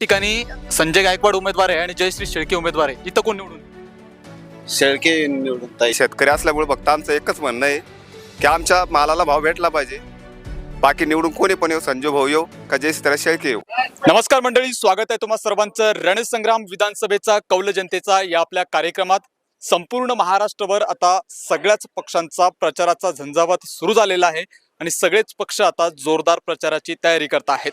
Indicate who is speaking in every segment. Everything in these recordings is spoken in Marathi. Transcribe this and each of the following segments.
Speaker 1: ठिकाणी संजय गायकवाड उमेदवार आहे आणि जयश्री शेळके उमेदवार आहे. इथं कोण निवडून?
Speaker 2: शेळके निवडून ताई.
Speaker 3: शेतकरी असल्यामुळे फक्त आमचं एकच म्हणणं आहे की आमच्या मालाला भाव भेटला पाहिजे. बाकी निवडून कोणी पण येऊ संजू भाऊ येऊ का जय सीताराम शेळके येऊ.
Speaker 1: नमस्कार मंडळी स्वागत आहे तुम्हा सर्वांचं रणसंग्राम विधानसभेचा कौल जनतेचा या आपल्या कार्यक्रमात. संपूर्ण महाराष्ट्रभर आता सगळ्याच पक्षांचा प्रचाराचा झंझावात सुरू झालेला आहे आणि सगळेच पक्ष आता जोरदार प्रचाराची तयारी करत आहेत.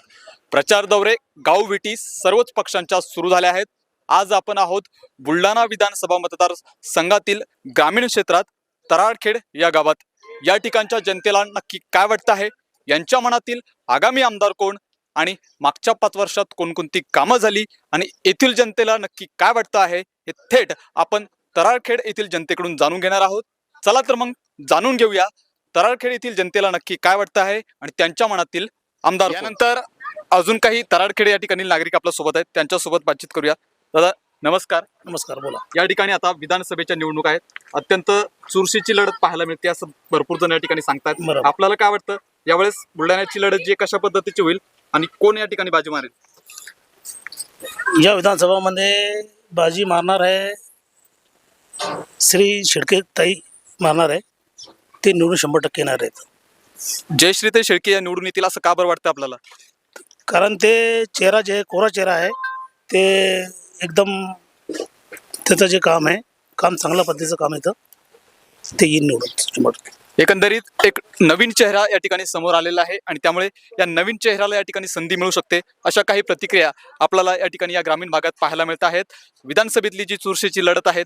Speaker 1: प्रचार दौरे गावविटी सर्वच पक्षांच्या सुरू झाल्या आहेत. आज आपण आहोत बुलढाणा विधानसभा मतदार संघातील ग्रामीण क्षेत्रात तराडखेड या गावात. या ठिकाणच्या जनतेला नक्की काय वाटतं आहे? यांच्या मनातील आगामी आमदार कोण? आणि मागच्या पाच वर्षात कोणकोणती कामं झाली? आणि येथील जनतेला नक्की काय वाटतं आहे? हे थेट आपण तराळखेड येथील जनतेकडून जाणून घेणार आहोत. चला तर मग जाणून घेऊया. तराळखेड येथील जनतेला नक्की काय वाटतं आहे? आणि त्यांच्या मनातील आमदार यानंतर अजून काही तराळखेड या ठिकाणी नागरिक आपल्यासोबत आहेत. त्यांच्यासोबत बातचीत करूया. दादा नमस्कार.
Speaker 4: नमस्कार बोला.
Speaker 1: या ठिकाणी आता विधानसभेच्या निवडणूक आहेत. अत्यंत चुरशीची लढत पाहायला मिळते असं भरपूर जण या ठिकाणी सांगतात. आपल्याला काय वाटतं? यावेळेस बुलढाण्याची लढत जी कशा पद्धतीची होईल? आणि कोण या ठिकाणी बाजी मारेल?
Speaker 4: या विधानसभामध्ये बाजी मारणार आहे. श्री शिडके ताई मारणार आहे. ते निवडून शंभर टक्के येणार आहेत.
Speaker 1: जयश्री ते शेळके या निवडून येतील असं का बरं वाटतं आपल्याला?
Speaker 4: कारण ते चेहरा जे कोरा चेहरा आहे ते एकदम त्याचं जे काम आहे काम चांगल्या पद्धतीचं काम येतं ते येईल निवडून
Speaker 1: एकंदरीत एक नवीन चेहरा या ठिकाणी समोर आलेला आहे आणि त्यामुळे या नवीन चेहऱ्याला या ठिकाणी संधी मिळू शकते अशा काही प्रतिक्रिया आपल्याला या ठिकाणी या ग्रामीण भागात पाहायला मिळत आहेत. विधानसभेतली जी चुरशीची लढत आहेत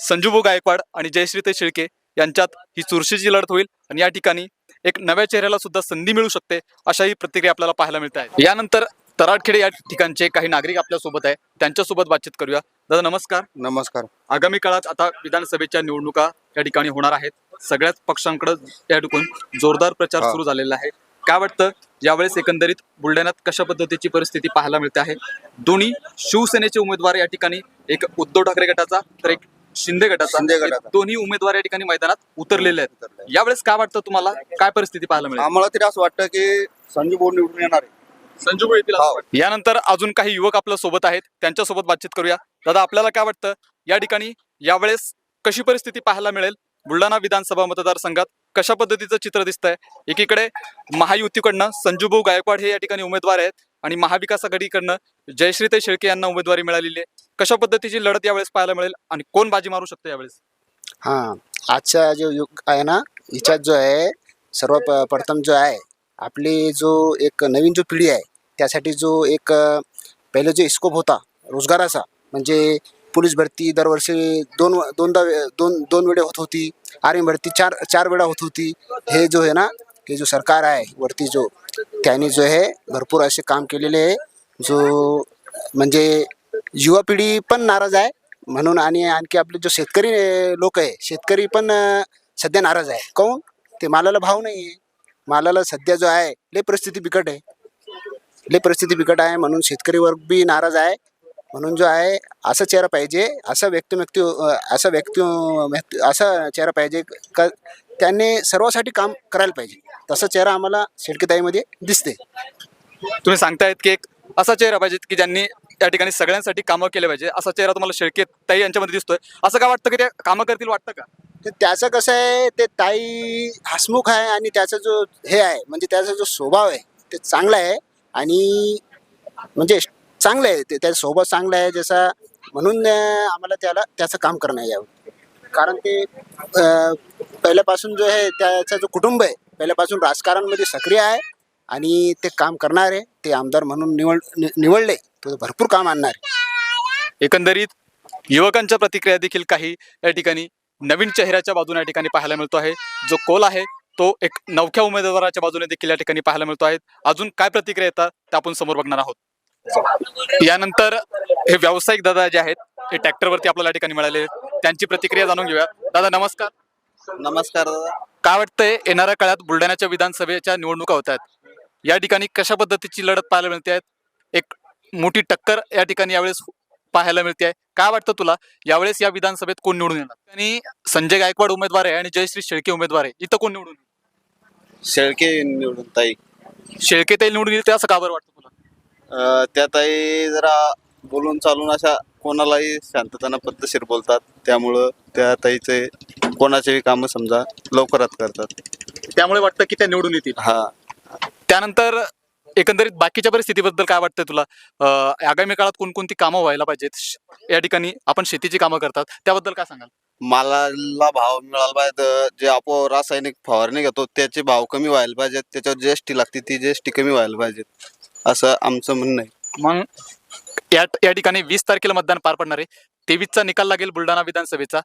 Speaker 1: संजूभाऊ गायकवाड आणि जयश्रीते शेळके यांच्यात ही चुरशीची लढत होईल आणि या ठिकाणी एक नव्या चेहऱ्याला सुद्धा संधी मिळू शकते अशाही प्रतिक्रिया आपल्याला पाहायला मिळत आहेत. यानंतर तराडखेडे या ठिकाणचे काही नागरिक आपल्यासोबत आहे त्यांच्यासोबत बातचीत करूया. दादा नमस्कार.
Speaker 3: नमस्कार.
Speaker 1: आगामी काळात आता विधानसभेच्या निवडणुका या ठिकाणी होणार आहेत. सगळ्याच पक्षांकडे या ठिकाणी जोरदार प्रचार. सुरू झालेला आहे. काय वाटतं? यावेळेस एकंदरीत बुलढाण्यात कशा पद्धतीची परिस्थिती पाहायला मिळते आहे? दोन्ही शिवसेनेचे उमेदवार या ठिकाणी एक उद्धव ठाकरे गटाचा तर एक शिंदे गटाचा.
Speaker 3: शिंदे गटाचा.
Speaker 1: दोन्ही उमेदवार या ठिकाणी मैदानात उतरलेले आहेत. यावेळेस काय वाटतं तुम्हाला? काय परिस्थिती पाहायला मिळेल?
Speaker 3: आम्हाला तरी असं वाटतं की संजू भाऊ निवडून येणार आहे.
Speaker 1: संजू येतील असं
Speaker 3: हो.
Speaker 1: वाटतं. यानंतर अजून काही युवक आपल्यासोबत आहेत. त्यांच्यासोबत बातचीत करूया. दादा आपल्याला काय वाटतं? या ठिकाणी यावेळेस कशी परिस्थिती पाहायला मिळेल? बुलढाणा विधानसभा मतदारसंघात कशा पद्धतीचं चित्र दिसतंय? एकीकडे महायुतीकडनं संजूभाऊ गायकवाड हे या ठिकाणी उमेदवार आहेत. आणि महाविकास आघाडीकडनं जयश्रीते शेळके यांना उमेदवारी मिळालेली आहे. कशा पद्धतीची लढत यावेळेस पाहायला मिळेल आणि कोण बाजी मारू शकतो यावेळेस?
Speaker 5: हां आजचा जो युग आहे ना हिच्यात जो आहे सर्व प प्रथम जो आहे आपली जो एक नवीन जो पिढी आहे त्यासाठी जो एक अ, पहिले जो स्कोप होता रोजगाराचा म्हणजे पोलीस भरती दरवर्षी दोन दोनदा वे- दोन दोन वेळे होत होती आर्मी भरती चार चार वेळा होत होती. हे जो आहे ना हे जो सरकार आहे वरती जो त्यांनी जो आहे भरपूर असे काम केलेले आहे. जो म्हणजे युवा पिढी पण नाराज आहे. म्हणून आणि आणखी आपले जो शेतकरी लोक आहे शेतकरी पण सध्या नाराज आहे. काऊन ते मालाला भाव नाही आहे मालाला सध्या जो आहे लय परिस्थिती बिकट आहे. लय परिस्थिती बिकट आहे. म्हणून शेतकरी वर्ग बी नाराज आहे. म्हणून जो आहे असा चेहरा पाहिजे असा व्यक्ती व्यक्ती असा व्यक्ती व्यक्ती असा चेहरा पाहिजे का त्यांनी सर्वासाठी काम करायला पाहिजे. तसा चेहरा आम्हाला शेडकेताईमध्ये दिसते
Speaker 1: तुम्ही सांगतायत की एक असा चेहरा पाहिजे की ज्यांनी त्या ठिकाणी सगळ्यांसाठी कामं केले पाहिजे. असा चेहरा तुम्हाला शेळके ताई यांच्यामध्ये दिसतोय. असं काय वाटतं की ते कामं करतील वाटतं का?
Speaker 5: तर त्याचं कसं आहे ते ताई हसमुख आहे आणि त्याचा जो हे आहे म्हणजे त्याचा जो स्वभाव आहे ते चांगला आहे आणि म्हणजे चांगलं आहे. ते त्याचा स्वभाव चांगला आहे जसा म्हणून आम्हाला त्याला त्याचं काम करणं यावं. कारण ते पहिल्यापासून जो आहे त्याचा जो कुटुंब आहे पहिल्यापासून राजकारणमध्ये सक्रिय आहे आणि ते काम करणार आहे ते आमदार म्हणून निवड नि- निवडले तर भरपूर काम आणणार. आहे.
Speaker 1: एकंदरीत युवकांच्या प्रतिक्रिया देखील काही या ठिकाणी नवीन चेहऱ्याच्या बाजूने या ठिकाणी पाहायला मिळतो आहे. जो कोल आहे तो एक नवख्या उमेदवाराच्या बाजूने देखील या ठिकाणी पाहायला मिळतो आहे. अजून काय प्रतिक्रिया येतात त्या आपण समोर बघणार आहोत. यानंतर हे व्यावसायिक दादा जे आहेत हे ट्रॅक्टरवरती आपल्याला या ठिकाणी मिळाले आहेत. त्यांची प्रतिक्रिया जाणून घेऊया. दादा नमस्कार.
Speaker 2: नमस्कार दादा.
Speaker 1: काय वाटतंय येणाऱ्या काळात बुलढाण्याच्या विधानसभेच्या निवडणुका होत आहेत? या ठिकाणी कशा पद्धतीची लढत पाहायला मिळते? एक मोठी टक्कर या ठिकाणी यावेळेस पाहायला मिळते. आहे काय वाटतं तुला? यावेळेस या विधानसभेत कोण निवडून येणार? आणि संजय गायकवाड उमेदवार आहे आणि जयश्री शेळके उमेदवार आहे. इथं कोण निवडून येईल?
Speaker 2: शेळके निवडून ताई.
Speaker 1: शेळके ते निवडून येईल ते असं का बरं वाटतं तुला?
Speaker 2: अं, त्या ताई जरा बोलून चालून अशा कोणालाही शांतताना पद्धतशीर बोलतात त्यामुळं त्या ताईचे कोणाचेही कामं समजा लवकरात करतात.
Speaker 1: त्यामुळे वाटतं की त्या निवडून येतील.
Speaker 2: हा.
Speaker 1: त्यानंतर एकंदरीत बाकीच्या परिस्थितीबद्दल काय वाटतं तुला? अं, आगामी काळात कोणकोणती कामं व्हायला पाहिजेत? श- या ठिकाणी आपण शेतीची कामं करतात. त्याबद्दल काय सांगाल?
Speaker 2: मालाला भाव मिळाला पाहिजे जे आपण रासायनिक फवारणी घेतो त्याचे भाव कमी व्हायला पाहिजेत त्याच्यावर जी एस टी लागते ती जी एस टी कमी व्हायला पाहिजेत. असं आमचं म्हणणं आहे.
Speaker 1: मग या या ठिकाणी वीस तारखेला मतदान पार पडणार आहे. तेवीसचा निकाल लागेल बुलढाणा विधानसभेचा.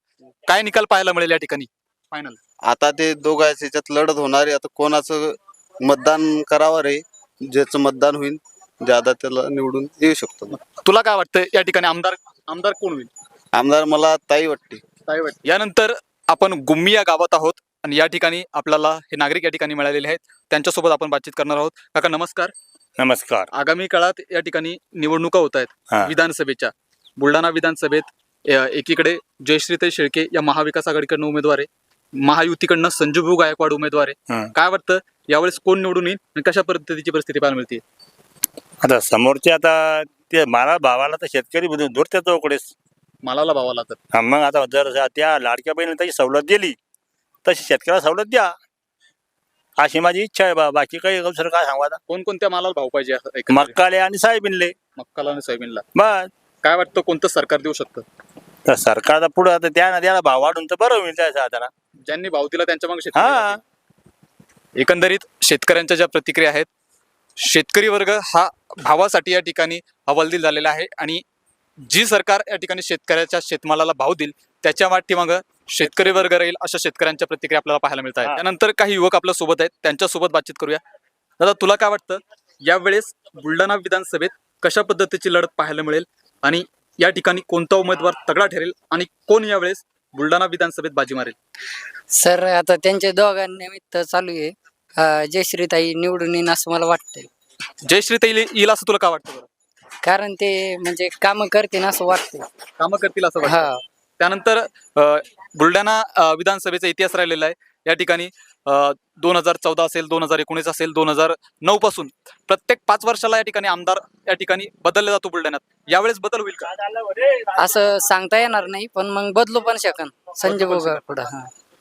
Speaker 1: काय निकाल पाहायला मिळेल या ठिकाणी? फायनल
Speaker 2: आता ते दोघांच्या याच्यात लढत होणार आहे. आता कोणाचं मतदान करावं रे? ज्याचं मतदान होईल ज्यादा त्याला निवडून येऊ शकतो
Speaker 1: तुला काय वाटतं या ठिकाणी? आमदार आमदार कोण होईल?
Speaker 2: आमदार मला ताई वाटते.
Speaker 1: यानंतर आपण गुम्मी या गावात आहोत आणि या ठिकाणी आपल्याला हे नागरिक या ठिकाणी मिळालेले आहेत. त्यांच्यासोबत आपण बातचीत करणार आहोत. काका नमस्कार.
Speaker 6: नमस्कार.
Speaker 1: आगामी काळात या ठिकाणी निवडणुका होत आहेत. विधानसभेच्या. बुलढाणा विधानसभेत एकीकडे जयश्रीताई शेळके या महाविकास आघाडीकडनं उमेदवार आहे महायुतीकडनं संजूभाऊ गायकवाड उमेदवार आहे. काय वाटतं यावेळेस कोण निवडून येईल आणि कशा पद्धतीची परिस्थिती पाहायला मिळते?
Speaker 6: आता समोरचे आता ते मला भावाला तर शेतकरी दूर त्या चौकडेच
Speaker 1: मालाला भावाला तर.
Speaker 6: मग आता जर त्या लाडक्या बहिणी तशी सवलत दिली तशी शेतकऱ्याला सवलत द्या. अशी माझी इच्छा आहे बा. बाकी काही दुसरं काय सांगू आता?
Speaker 1: कोणकोणत्या मालाला भाव पाहिजे असं एकंदरीत?
Speaker 6: मक्काले आणि साहेबिनले
Speaker 1: मक्काला आणि सोयाबीनला.
Speaker 6: बस.
Speaker 1: काय वाटतं कोणतं सरकार देऊ शकतं?
Speaker 6: तर सरकारचा पुढं आता त्या त्याला भाव वाढून तर बरं होईल आता ना.
Speaker 1: ज्यांनी भाव दिला त्यांच्या मग शेतकरी
Speaker 6: हा.
Speaker 1: जातील. एकंदरीत शेतकऱ्यांच्या ज्या प्रतिक्रिया आहेत शेतकरी वर्ग हा भावासाठी या ठिकाणी हवालदिल झालेला आहे आणि जी सरकार या ठिकाणी शेतकऱ्याच्या शेतमालाला भाव देईल त्याच्या पाठीमागं शेतकरी वर्ग राहील अशा शेतकऱ्यांच्या प्रतिक्रिया आपल्याला पाहायला मिळत आहेत. त्यानंतर काही युवक आपल्यासोबत आहेत. त्यांच्यासोबत बातचीत करूया. दादा तुला काय वाटतं? यावेळेस बुलढाणा विधानसभेत कशा पद्धतीची लढत पाहायला मिळेल? आणि या ठिकाणी कोणता उमेदवार तगडा ठरेल? आणि कोण यावेळेस बुलढाणा विधानसभेत बाजी मारेल?
Speaker 7: सर आता त्यांच्या दोघांनिमित्त चालू आहे. जयश्रीताई निवडून येईन असं मला वाटतंय.
Speaker 1: जयश्री तैली येईल असं तुला काय वाटतं
Speaker 7: कारण ते म्हणजे कामं करतील असं वाटतंय.
Speaker 1: कामं करतील असं वाटतं?
Speaker 7: हा.
Speaker 1: त्यानंतर बुलढाणा विधानसभेचा इतिहास राहिलेला आहे. या ठिकाणी दोन हजार चौदा असेल दोन हजार एकोणीस असेल दोन हजार नऊ पासून प्रत्येक पाच वर्षाला या ठिकाणी आमदार या ठिकाणी बदलला जातो बुलढाण्यात. यावेळेस बदल होईल का?
Speaker 7: असं सांगता येणार नाही पण मग बदलू पण शकन. संजय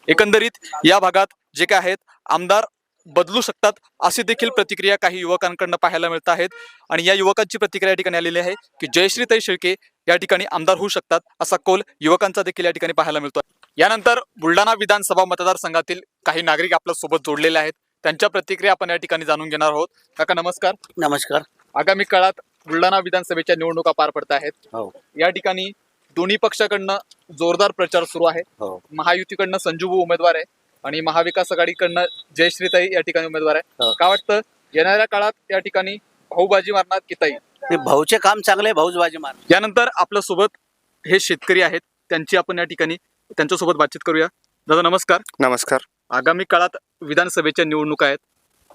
Speaker 1: एकंदरीत या भागात जे काय आहेत आमदार बदलू शकतात अशी देखील प्रतिक्रिया काही युवकांकडनं पाहायला मिळत आहेत. आणि या युवकांची प्रतिक्रिया या ठिकाणी आलेली आहे की जयश्रीताई शेळके या ठिकाणी आमदार होऊ शकतात असा कौल युवकांचा देखील या ठिकाणी पाहायला मिळतो यानंतर बुलढाणा विधानसभा मतदारसंघातील काही नागरिक आपल्यासोबत जोडलेले आहेत. त्यांच्या प्रतिक्रिया आपण या ठिकाणी जाणून घेणार आहोत. काका नमस्कार.
Speaker 2: नमस्कार.
Speaker 1: आगामी काळात बुलढाणा विधानसभेच्या निवडणुका पार पडत आहेत.
Speaker 2: हो.
Speaker 1: या ठिकाणी दोन्ही पक्षाकडनं जोरदार प्रचार सुरू आहे.
Speaker 2: हो.
Speaker 1: महायुतीकडनं संजूभाऊ उमेदवार आहे. आणि महाविकास आघाडीकडनं जयश्रीताई या ठिकाणी उमेदवार आहे.
Speaker 2: हो.
Speaker 1: काय वाटतं? येणाऱ्या काळात या ठिकाणी भाऊबाजी मारणार की ताई?
Speaker 8: ते भाऊचे काम चांगले भाऊच बाजी मार
Speaker 1: यानंतर आपल्यासोबत हे शेतकरी आहेत त्यांची आपण या ठिकाणी त्यांच्यासोबत बातचीत करूया. दादा नमस्कार.
Speaker 3: नमस्कार.
Speaker 1: आगामी काळात विधानसभेच्या निवडणुका आहेत.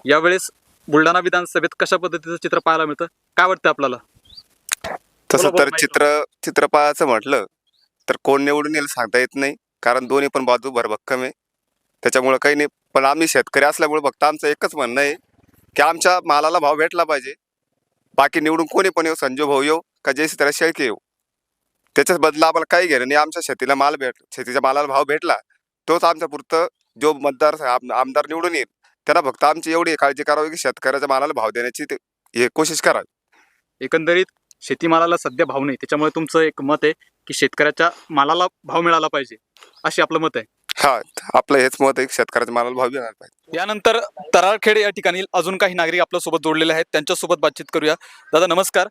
Speaker 1: यावेळेस बुलढाणा विधानसभेत कशा पद्धतीचं चित्र पाहायला मिळतं? काय वाटतं आपल्याला?
Speaker 3: तसं तर चित्र चित्र पाहायचं म्हटलं तर कोण निवडून येईल सांगता येत नाही कारण दोन्ही पण बाजू भरभक्कम आहे. त्याच्यामुळं काही नाही. पण आम्ही शेतकरी असल्यामुळे फक्त आमचं एकच म्हणणं आहे की आमच्या मालाला भाव भेटला पाहिजे. बाकी निवडून कोणी पण येऊ संजू भाऊ येऊ का जयसी त्याला शेळके येऊ. त्याच्याच बदला आम्हाला काही घेणं नाही. आमच्या शेतीला माल भेट शेतीच्या मालाला भाव भेटला तोच आमच्या पुरतं जो मतदार आमदार निवडून येईल त्यांना फक्त आमची एवढी काळजी करावी की शेतकऱ्याच्या मालाला भाव देण्याची ते- हे कोशिश करावी.
Speaker 1: एकंदरीत शेतीमालाला सध्या भाव नाही. त्याच्यामुळे तुमचं एक मत आहे की शेतकऱ्याच्या मालाला भाव मिळाला पाहिजे. असे आपलं मत आहे.
Speaker 3: हा आपलं हेच मत आहे की शेतकऱ्याच्या मालाला भाव मिळाला पाहिजे.
Speaker 1: यानंतर तराळखेड या ठिकाणी अजून काही नागरिक आपल्यासोबत जोडलेले आहेत त्यांच्यासोबत बातचीत करूया. दादा नमस्कार.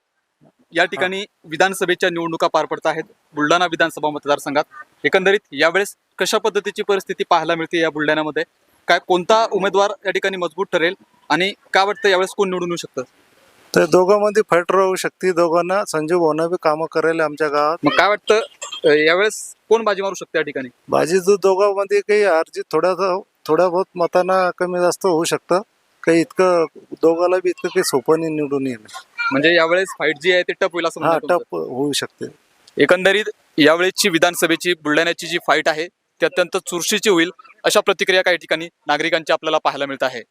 Speaker 1: या ठिकाणी विधानसभेच्या निवडणुका पार पडत आहेत बुलढाणा विधानसभा मतदारसंघात. एकंदरीत यावेळेस कशा पद्धतीची परिस्थिती पाहायला मिळते या बुलढाण्यामध्ये? काय कोणता उमेदवार या ठिकाणी मजबूत ठरेल आणि काय वाटतं यावेळेस कोण निवडून येऊ शकतं?
Speaker 9: तर दोघांमध्ये फाईट राहू शकते. दोघांना संजू भाऊनं बी कामं करायला आमच्या गावात.
Speaker 1: मग काय वाटतं अं, यावेळेस कोण बाजी मारू शकतं या ठिकाणी?
Speaker 9: बाजी जो दोघांमध्ये काही अर्जित थोड्या थोड्या बहुत मतांना कमी जास्त होऊ शकतं. काही इतकं दोघाला बी इतकं काही सोपं नाही निवडून येणं.
Speaker 1: म्हणजे यावेळेस फाईट जी आहे ते टप होईल असं
Speaker 9: हा
Speaker 1: म्हणणं आहे तुमचं.
Speaker 9: टप होऊ शकते.
Speaker 1: एकंदरीत यावेळेसची विधानसभेची बुलढाण्याची जी फाईट आहे ती अत्यंत चुरशीची होईल अशा प्रतिक्रिया काही ठिकाणी नागरिकांच्या आपल्याला पाहायला मिळत आहे.